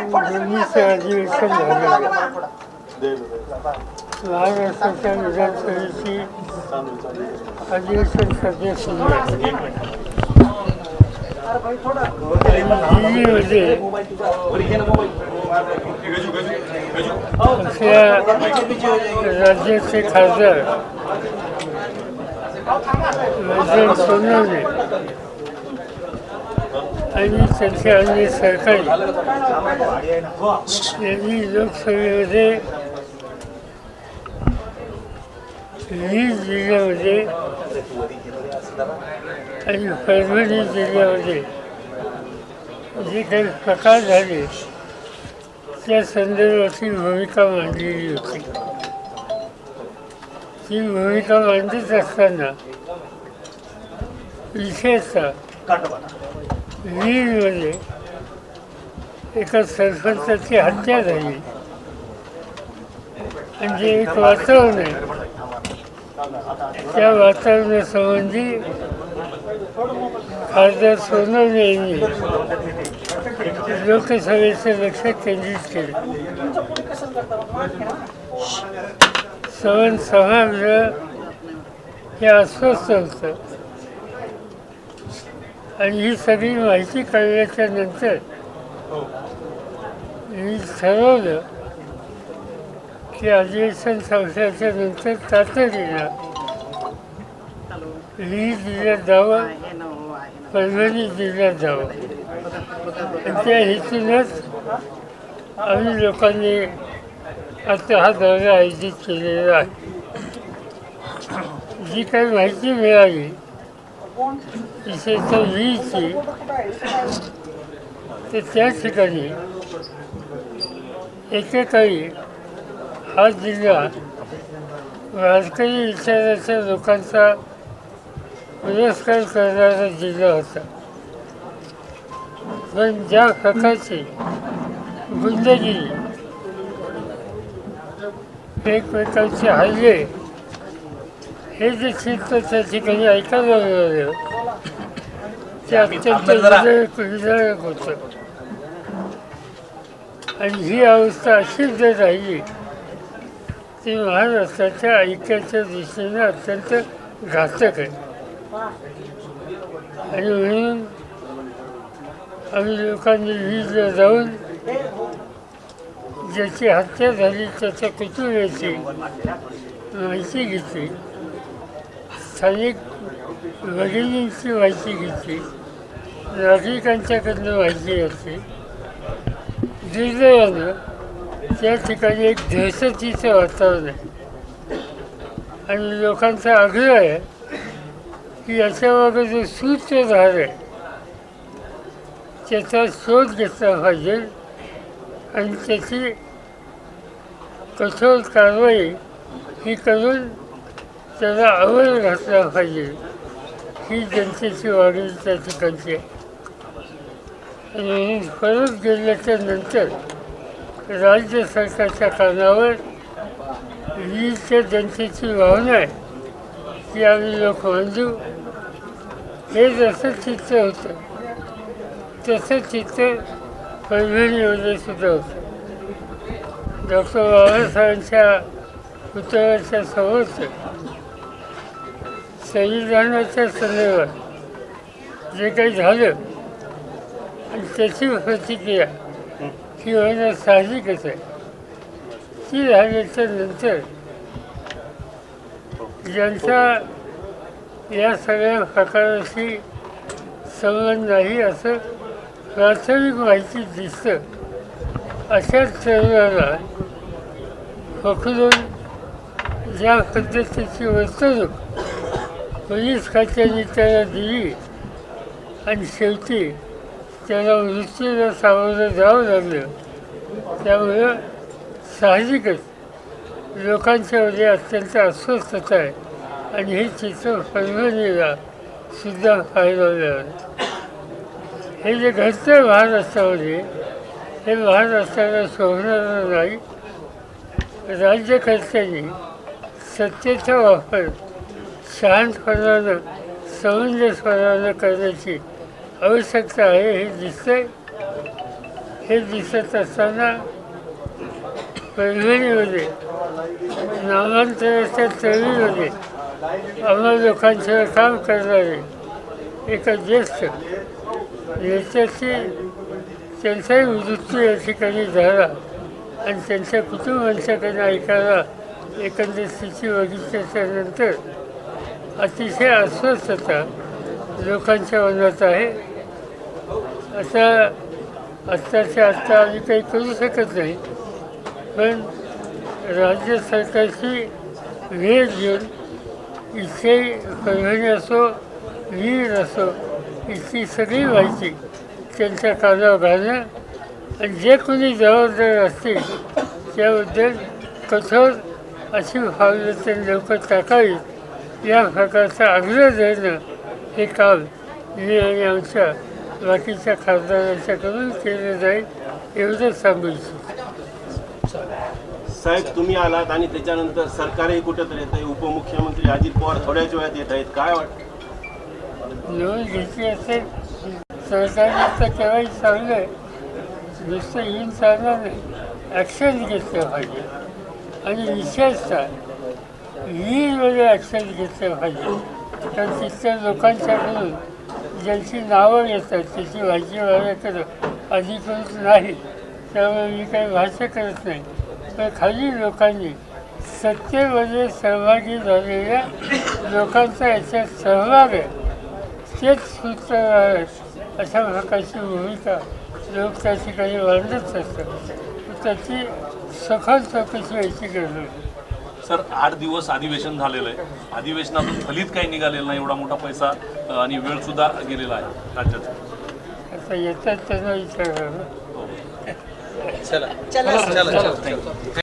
दोन्हीचं अधिवेशन झालं महाराष्ट्राच्या विधानसभेची अधिवेशन सध्या सुरू आहे दिल्लीमध्ये आपल्या राज्याचे खासदार वैजयंत सोनवणे आणि त्यांचे अन्य सरकारी यांनी लोकसभेमध्ये वीज जिल्ह्यामध्ये आणि परभणी जिल्ह्यामध्ये जे काही प्रकार झाले त्या संदर्भातील भूमिका मांडलेली होती. ती भूमिका मांडत असताना विशेषतः वीरमध्ये एका सरपंचाची हत्या झाली. आणि जे एक वातावरण आहे. त्या वातावरणासंबंधी खासदार सोनवणे यांनी लोकसभेचं लक्ष केंद्रित केलं. सवन सभागृह हे अस्वस्थ होतं. आणि ही सगळी माहिती कळल्याच्या नंतर मी ठरवलं की अधिवेशन संपल्याच्या नंतर तातडीनं ही जिल्ह्यात जावं परभणी जिल्ह्यात जावं. आणि त्या हेतूनच आम्ही लोकांनी आता हा दौरा आयोजित केलेला आहे. जी काही माहिती मिळाली विशेषतः वीजची तर त्या ठिकाणी एकेकाळी हा जिल्हा वारकरी विचाराच्या लोकांचा पुरस्कार करणारा जिल्हा होता पण ज्या प्रकारची गुंडगिरी एकमेकांचे हल्ले हे जे चित्र त्या ठिकाणी ऐकायला ते अत्यंत विदारक होतं आणि ही अवस्था अशीच जर राहिली ती महाराष्ट्राच्या ऐक्याच्या दृष्टीने अत्यंत घातक आहे आणि म्हणून आम्ही लोकांनी वीजला जाऊन ज्याची हत्या झाली त्याच्या कुटुंबाची माहिती घेतली स्थानिक वडिलांची माहिती घेतली. नागरिकांच्याकडनं माहिती घेतली. दुर्दैवानं त्या ठिकाणी एक दहशतीचं वातावरण आहे. आणि लोकांचा आग्रह आहे की याच्यामागे जो सूत्रधार आहे त्याचा शोध घेतला पाहिजे आणि त्याची कठोर कारवाई ही करून त्याला आवड घातला पाहिजे. ही जनतेची वागणी त्या ठिकाणची. आहे आणि परत गेल्याच्यानंतर राज्य सरकारच्या कानावर ही त्या जनतेची भावना आहे ती आम्ही लोक मांडू हे जसं चित्र होतं तसं चित्र परभणीमध्ये सुद्धा होतं. डॉक्टर बाबासाहेबांच्या पुतळ्याच्या समोरचं संविधानाच्या संदर्भात जे काही झालं आणि त्याची प्रतिक्रिया ही होणं साहजिकच आहे. ती झाल्याच्यानंतर ज्यांचा या सगळ्या प्रकाराशी संबंध नाही असं प्राथमिक माहिती दिसतं अशाच तरुणाला पकडून ज्या पद्धतीची वर्तणूक पोलीस खात्याने त्याला दिली. आणि शेवटी त्याला मृत्यूला सामोरं जावं लागलं. त्यामुळं साहजिकच लोकांच्यामध्ये अत्यंत अस्वस्थता आहे. आणि हे चित्र परभणीला सुद्धा पाहायला मिळालं. हे जे घडतं महाराष्ट्रामध्ये हे महाराष्ट्राला शोभणारं नाही. राज्यकर्त्यांनी सत्तेचा वापर शहाणपणानं समंजसपणानं करण्याची आवश्यकता आहे हे दिसतंय. हे दिसत असताना परभणीमध्ये नामांतराच्या चवीमध्ये आम्हा लोकांच्या काम करणारे एका ज्येष्ठ नेत्याची त्यांचाही मृत्यू या ठिकाणी झाला आणि त्यांच्या कुटुंबांच्याकडे ऐकायला एकंदर स्थिती बघितल्याच्या नंतर अतिशय अस्वस्थता लोकांच्या मनात आहे. आता आत्ताच्या आत्ता आम्ही काही करू शकत नाही. पण राज्य सरकारची वेळ घेऊन इथे परभणी असो वीर असो इथली सगळी माहिती त्यांच्या कानावर घालणं आणि जे कोणी जबाबदार असतील त्याबद्दल कठोर अशी भावना त्यांनी लवकर टाकावी. या प्रकारचा आग्रह धरणं हे काम मी आणि आमच्या बाकीच्या खासदारांच्याकडून केलं जाईल एवढंच सांगू इच्छितो साहेब तुम्ही आलात आणि त्याच्यानंतर सरकारही कुठंतरी येत आहे उपमुख्यमंत्री अजित पवार थोड्याच वेळात येत आहेत. काय वाटतं? नोंद घेतली असेल सरकारने तर केव्हाही चांगलं आहे नुसतं येऊन चालणार नाही. ॲक्शन घेतलं पाहिजे. आणि विशेषतः वीरमध्ये ॲक्शन घेतलं पाहिजे. तर तिथल्या लोकांच्याकडून ज्यांची नावं येतात त्याची माहिती माझ्याकडं अधिकृत नाही. त्यामुळे मी काही भाष्य करत नाही. पण खाली लोकांनी सत्तेमध्ये सहभागी झालेल्या लोकांचा याच्यात सहभाग आहे. तेच सूत्र अशा प्रकारची भूमिका लोक त्या ठिकाणी मांडत असतात. त्याची सखोल चौकशी व्हायची गरज आहे. सर आठ दिवस अधिवेशन झालेलं आहे. अधिवेशनातून फलित काही निघालेलं नाही एवढा मोठा पैसा आणि वेळ सुद्धा गेलेला आहे राज्याचा. आता येतात त्यांना विचारावं हो. चला चला. चला.